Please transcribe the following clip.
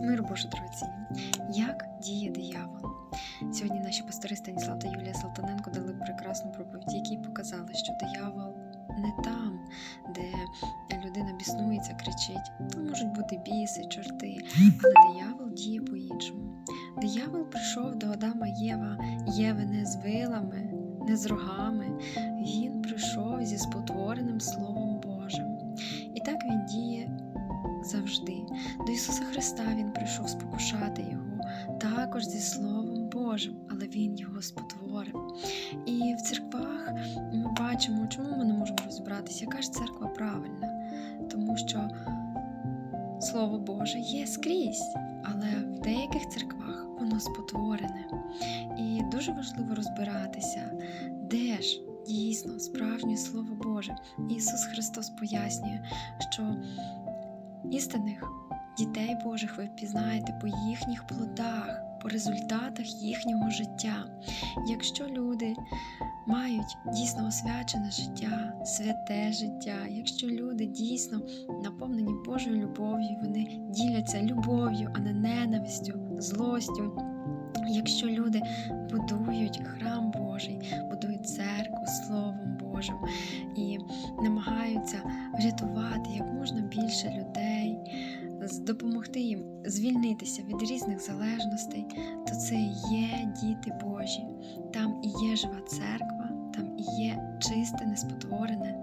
Мир Боже дорогоцінні. Як діє диявол? Сьогодні наші пастори Станіслав та Юлія Салтаненко дали прекрасну проповідь, які показали, що диявол не там, де людина біснується, кричить. Там можуть бути біси, чорти, але диявол діє по-іншому. Диявол прийшов до Адама Єва, Єви не з вилами, не з рогами. Він прийшов зі спотвореним Словом Божим. І так він. До Ісуса Христа Він прийшов спокушати Його також зі Словом Божим, але Він його спотворив. І в церквах ми бачимо, чому ми не можемо розібратися, яка ж церква правильна, тому що Слово Боже є скрізь, але в деяких церквах воно спотворене. І дуже важливо розбиратися, де ж дійсно справжнє Слово Боже. Ісус Христос пояснює, що істинних дітей Божих ви впізнаєте по їхніх плодах, по результатах їхнього життя. Якщо люди мають дійсно освячене життя, святе життя, якщо люди дійсно наповнені Божою любов'ю, вони діляться любов'ю, а не ненавистю, злостю. Якщо люди будують храм Божий, будують церкву Словом Божим і намагаються врятувати як можна більше людей, допомогти їм звільнитися від різних залежностей, то це є діти Божі. Там і є жива церква, там і є чисте, неспотворене.